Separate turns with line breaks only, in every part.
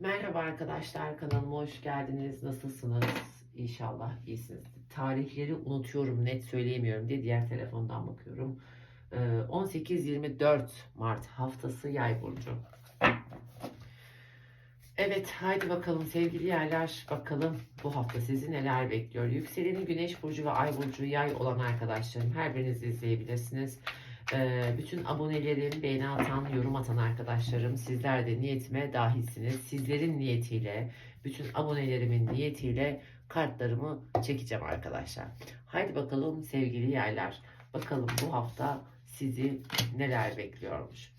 Merhaba arkadaşlar kanalıma hoş geldiniz. Nasılsınız? İnşallah iyisiniz. Tarihleri unutuyorum net söyleyemiyorum diye diğer telefondan bakıyorum. Ee, 18-24 Mart haftası yay burcu. Evet haydi bakalım sevgili yerler bakalım bu hafta sizi neler bekliyor. Yükseleni güneş burcu ve ay burcu yay olan arkadaşlarım her biriniz izleyebilirsiniz. Ee, bütün abonelerim, beğeni atan, yorum atan arkadaşlarım sizler de niyetime dahilsiniz. Sizlerin niyetiyle, bütün abonelerimin niyetiyle kartlarımı çekeceğim arkadaşlar. Haydi bakalım sevgili yaylar. Bakalım bu hafta sizi neler bekliyormuş.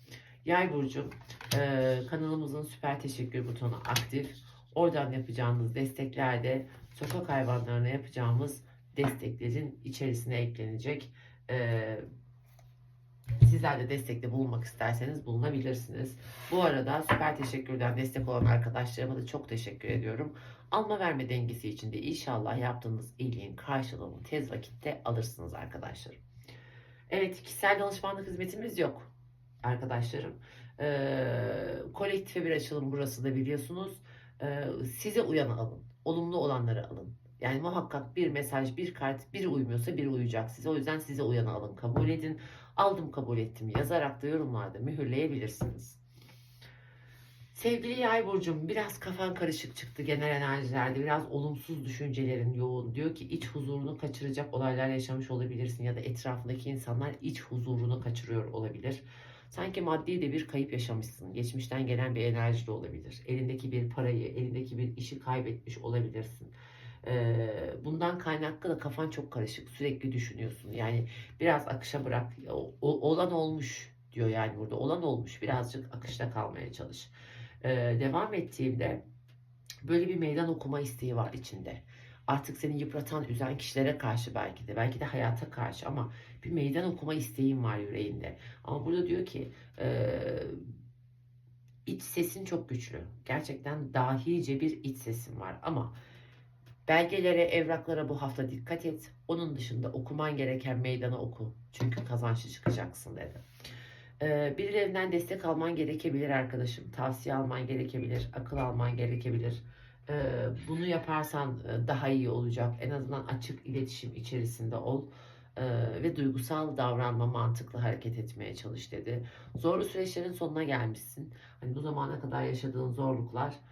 Yay burcu e, kanalımızın süper teşekkür butonu aktif. Oradan yapacağınız desteklerde sokak hayvanlarına yapacağımız desteklerin içerisine eklenecek. E, Sizler de destekte bulunmak isterseniz bulunabilirsiniz. Bu arada süper teşekkürden destek olan arkadaşlarıma da çok teşekkür ediyorum. Alma verme dengesi için de inşallah yaptığınız iyiliğin karşılığını tez vakitte alırsınız arkadaşlarım. Evet kişisel danışmanlık hizmetimiz yok arkadaşlarım. Ee, kolektife bir açılım burası da biliyorsunuz. Ee, size uyanı alın. Olumlu olanları alın. Yani muhakkak bir mesaj, bir kart, biri uymuyorsa biri uyacak size. O yüzden size uyanı alın, kabul edin. Aldım kabul ettim yazarak da yorumlarda mühürleyebilirsiniz. Sevgili yay burcum biraz kafan karışık çıktı genel enerjilerde biraz olumsuz düşüncelerin yoğun diyor ki iç huzurunu kaçıracak olaylar yaşamış olabilirsin ya da etrafındaki insanlar iç huzurunu kaçırıyor olabilir. Sanki maddi de bir kayıp yaşamışsın. Geçmişten gelen bir enerji de olabilir. Elindeki bir parayı, elindeki bir işi kaybetmiş olabilirsin. Bundan kaynaklı da kafan çok karışık. Sürekli düşünüyorsun. Yani biraz akışa bırak. Olan olmuş diyor yani burada. Olan olmuş. Birazcık akışta kalmaya çalış. Devam ettiğimde böyle bir meydan okuma isteği var içinde. Artık seni yıpratan, üzen kişilere karşı belki de, belki de hayata karşı ama bir meydan okuma isteğin var yüreğinde. Ama burada diyor ki iç sesin çok güçlü. Gerçekten dahice bir iç sesin var ama belgelere, evraklara bu hafta dikkat et. Onun dışında okuman gereken meydana oku. Çünkü kazançlı çıkacaksın dedi. Ee, birilerinden destek alman gerekebilir arkadaşım. Tavsiye alman gerekebilir. Akıl alman gerekebilir. Ee, bunu yaparsan e, daha iyi olacak. En azından açık iletişim içerisinde ol. Ee, ve duygusal davranma, mantıklı hareket etmeye çalış dedi. Zorlu süreçlerin sonuna gelmişsin. Hani bu zamana kadar yaşadığın zorluklar e,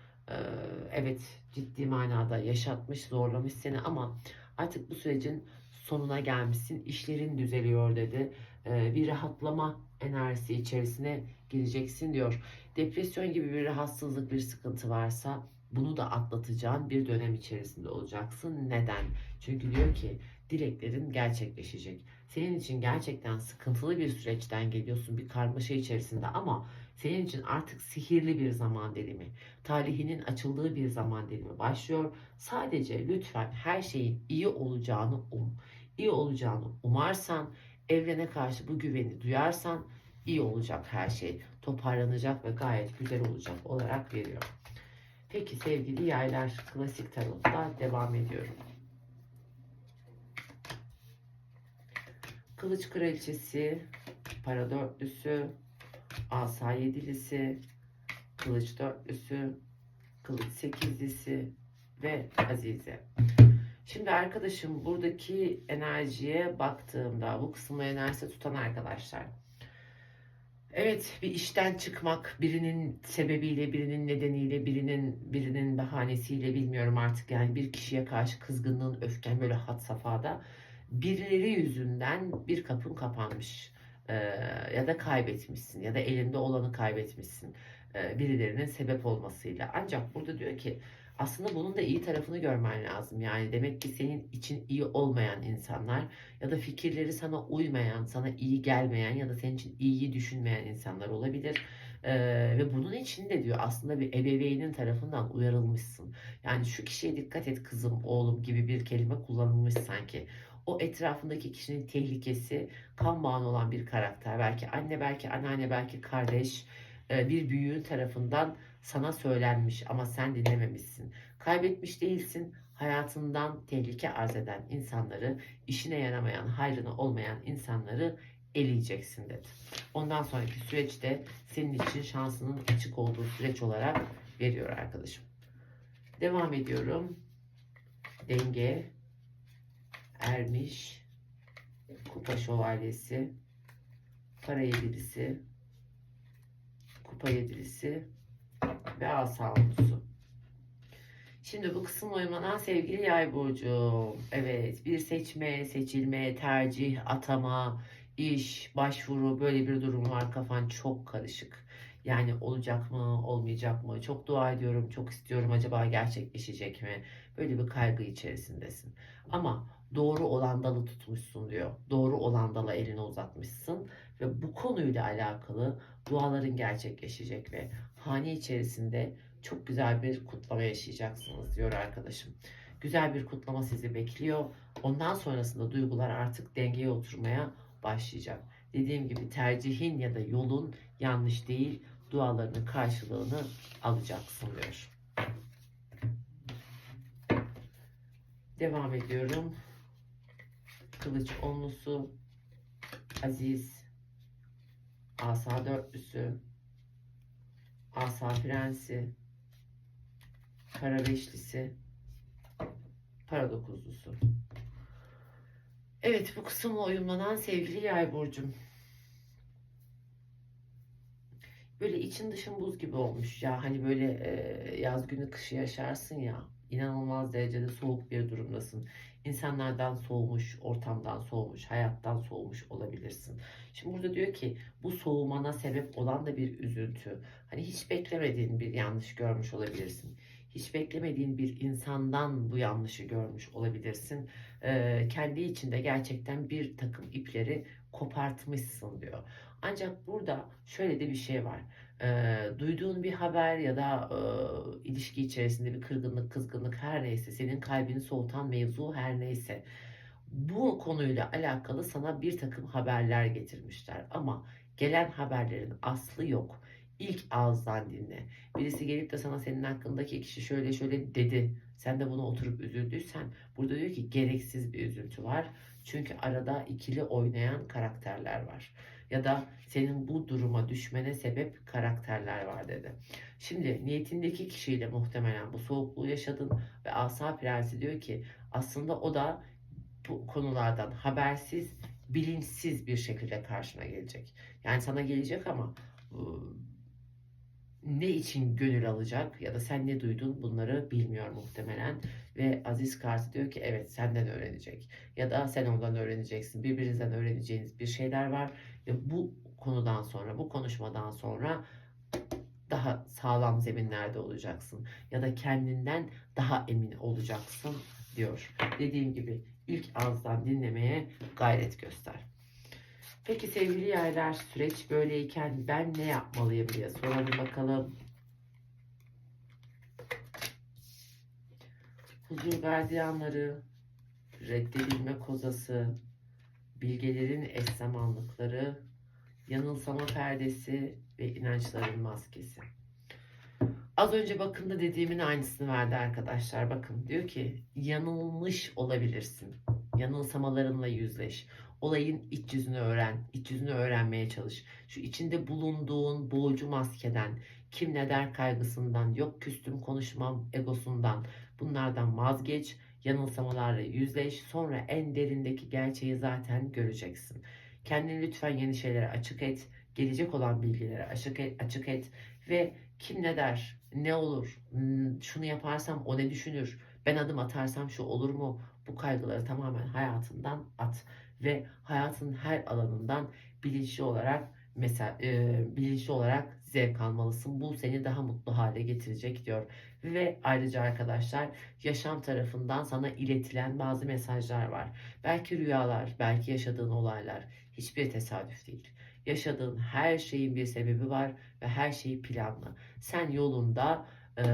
evet ciddi manada yaşatmış, zorlamış seni ama artık bu sürecin sonuna gelmişsin. İşlerin düzeliyor dedi. Ee, bir rahatlama enerjisi içerisine gireceksin diyor. Depresyon gibi bir rahatsızlık, bir sıkıntı varsa bunu da atlatacağın bir dönem içerisinde olacaksın. Neden? Çünkü diyor ki dileklerin gerçekleşecek. Senin için gerçekten sıkıntılı bir süreçten geliyorsun, bir karmaşa içerisinde ama senin için artık sihirli bir zaman dilimi, talihinin açıldığı bir zaman dilimi başlıyor. Sadece lütfen her şeyin iyi olacağını um. İyi olacağını umarsan, evrene karşı bu güveni duyarsan iyi olacak her şey. Toparlanacak ve gayet güzel olacak olarak veriyor. Peki sevgili yaylar klasik tarotta devam ediyorum. Kılıç kraliçesi, para dörtlüsü, asa yedilisi, kılıç dörtlüsü, kılıç sekizlisi ve azize. Şimdi arkadaşım buradaki enerjiye baktığımda bu kısımda enerjisi tutan arkadaşlar. Evet bir işten çıkmak birinin sebebiyle birinin nedeniyle birinin birinin bahanesiyle bilmiyorum artık yani bir kişiye karşı kızgınlığın öfken böyle had safhada birileri yüzünden bir kapın kapanmış Ee, ya da kaybetmişsin ya da elinde olanı kaybetmişsin Ee, birilerinin sebep olmasıyla ancak burada diyor ki aslında bunun da iyi tarafını görmen lazım. Yani demek ki senin için iyi olmayan insanlar ya da fikirleri sana uymayan, sana iyi gelmeyen ya da senin için iyiyi düşünmeyen insanlar olabilir. Ee, ve bunun için de diyor aslında bir ebeveynin tarafından uyarılmışsın. Yani şu kişiye dikkat et kızım, oğlum gibi bir kelime kullanılmış sanki. O etrafındaki kişinin tehlikesi, kan bağın olan bir karakter. Belki anne, belki anneanne, belki kardeş e, bir büyüğün tarafından sana söylenmiş ama sen dinlememişsin. Kaybetmiş değilsin. Hayatından tehlike arz eden insanları, işine yaramayan, hayrına olmayan insanları eleyeceksin dedi. Ondan sonraki süreçte senin için şansının açık olduğu süreç olarak veriyor arkadaşım. Devam ediyorum. Denge, ermiş, kupa şövalyesi, para yedilisi, kupa yedilisi ve asa onlusu. Şimdi bu kısım uyumadan sevgili yay burcu. Evet bir seçme, seçilme, tercih, atama, iş, başvuru böyle bir durum var. Kafan çok karışık. Yani olacak mı, olmayacak mı? Çok dua ediyorum, çok istiyorum. Acaba gerçekleşecek mi? Böyle bir kaygı içerisindesin. Ama doğru olan dalı tutmuşsun diyor. Doğru olan dala elini uzatmışsın ve bu konuyla alakalı duaların gerçekleşecek ve hane içerisinde çok güzel bir kutlama yaşayacaksınız diyor arkadaşım. Güzel bir kutlama sizi bekliyor. Ondan sonrasında duygular artık dengeye oturmaya başlayacak. Dediğim gibi tercihin ya da yolun yanlış değil, dualarının karşılığını alacaksın diyor. Devam ediyorum. Kılıç onlusu, Aziz, Asa dörtlüsü, Asa prensi, Para beşlisi, Para dokuzlusu. Evet bu kısımla uyumlanan sevgili yay burcum. Böyle için dışın buz gibi olmuş ya hani böyle e, yaz günü kışı yaşarsın ya inanılmaz derecede soğuk bir durumdasın. İnsanlardan soğumuş, ortamdan soğumuş, hayattan soğumuş olabilirsin. Şimdi burada diyor ki bu soğumana sebep olan da bir üzüntü. Hani hiç beklemediğin bir yanlış görmüş olabilirsin. Hiç beklemediğin bir insandan bu yanlışı görmüş olabilirsin. Ee, kendi içinde gerçekten bir takım ipleri kopartmışsın diyor. Ancak burada şöyle de bir şey var. Ee, duyduğun bir haber ya da e, ilişki içerisinde bir kırgınlık, kızgınlık her neyse, senin kalbini soğutan mevzu her neyse. Bu konuyla alakalı sana bir takım haberler getirmişler ama gelen haberlerin aslı yok. İlk ağızdan dinle. Birisi gelip de sana senin hakkındaki kişi şöyle şöyle dedi. Sen de buna oturup üzüldüysen burada diyor ki gereksiz bir üzüntü var. Çünkü arada ikili oynayan karakterler var. Ya da senin bu duruma düşmene sebep karakterler var dedi. Şimdi niyetindeki kişiyle muhtemelen bu soğukluğu yaşadın ve Asa Prensi diyor ki aslında o da bu konulardan habersiz, bilinçsiz bir şekilde karşına gelecek. Yani sana gelecek ama ıı, ne için gönül alacak ya da sen ne duydun bunları bilmiyor muhtemelen ve Aziz Kartı diyor ki evet senden öğrenecek ya da sen ondan öğreneceksin birbirinizden öğreneceğiniz bir şeyler var ve bu konudan sonra bu konuşmadan sonra daha sağlam zeminlerde olacaksın ya da kendinden daha emin olacaksın diyor. Dediğim gibi ilk ağızdan dinlemeye gayret göster. Peki sevgili yaylar süreç böyleyken ben ne yapmalıyım diye soralım bakalım. Huzur gardiyanları, reddedilme kozası, bilgelerin eş zamanlıkları, yanılsama perdesi ve inançların maskesi. Az önce bakın da dediğimin aynısını verdi arkadaşlar. Bakın diyor ki yanılmış olabilirsin. Yanılsamalarınla yüzleş. Olayın iç yüzünü öğren. iç yüzünü öğrenmeye çalış. Şu içinde bulunduğun boğucu maskeden, kim ne der kaygısından, yok küstüm konuşmam egosundan. Bunlardan vazgeç. Yanılsamalarla yüzleş. Sonra en derindeki gerçeği zaten göreceksin. Kendini lütfen yeni şeylere açık et. Gelecek olan bilgilere açık et, açık et ve kim ne der, ne olur, şunu yaparsam o ne düşünür, ben adım atarsam şu olur mu? Bu kaygıları tamamen hayatından at ve hayatın her alanından bilinçli olarak mesela e, bilinçli olarak zevk almalısın. Bu seni daha mutlu hale getirecek diyor. Ve ayrıca arkadaşlar yaşam tarafından sana iletilen bazı mesajlar var. Belki rüyalar, belki yaşadığın olaylar hiçbir tesadüf değil. Yaşadığın her şeyin bir sebebi var ve her şey planlı. Sen yolunda e,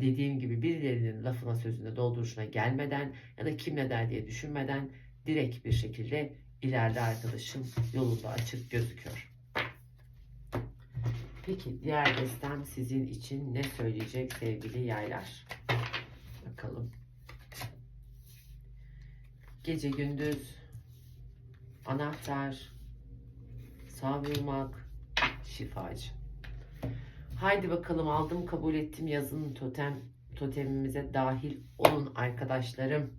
dediğim gibi birilerinin lafına sözüne dolduruşuna gelmeden ya da kim ne der diye düşünmeden direkt bir şekilde ileride arkadaşım yolunda açık gözüküyor. Peki diğer destem sizin için ne söyleyecek sevgili yaylar? Bakalım. Gece gündüz anahtar, savrulmak, şifacı. Haydi bakalım aldım kabul ettim yazın totem totemimize dahil olun arkadaşlarım.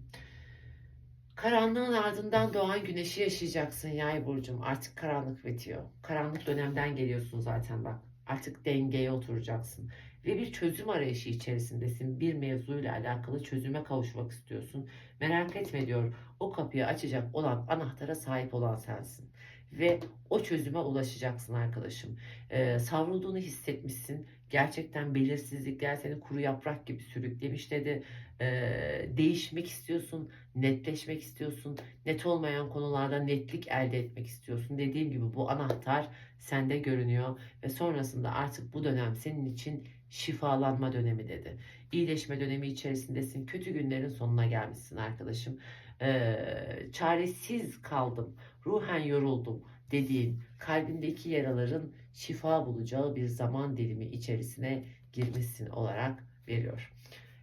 Karanlığın ardından doğan güneşi yaşayacaksın yay burcum. Artık karanlık bitiyor. Karanlık dönemden geliyorsun zaten bak. Artık dengeye oturacaksın. Ve bir çözüm arayışı içerisindesin. Bir mevzuyla alakalı çözüme kavuşmak istiyorsun. Merak etme diyor. O kapıyı açacak olan anahtara sahip olan sensin. Ve o çözüme ulaşacaksın arkadaşım. Ee, savrulduğunu hissetmişsin. Gerçekten belirsizlikler seni kuru yaprak gibi sürüklemiş dedi. Ee, değişmek istiyorsun, netleşmek istiyorsun. Net olmayan konularda netlik elde etmek istiyorsun. Dediğim gibi bu anahtar sende görünüyor ve sonrasında artık bu dönem senin için şifalanma dönemi dedi. İyileşme dönemi içerisindesin. Kötü günlerin sonuna gelmişsin arkadaşım. Ee, çaresiz kaldım, ruhen yoruldum dediğin kalbindeki yaraların şifa bulacağı bir zaman dilimi içerisine girmişsin olarak veriyor.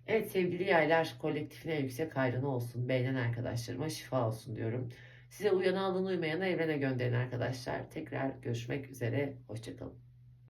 Evet sevgili yaylar kolektifine yüksek hayrını olsun. Beğenen arkadaşlarıma şifa olsun diyorum. Size uyana alın uymayana evrene gönderin arkadaşlar. Tekrar görüşmek üzere. Hoşçakalın.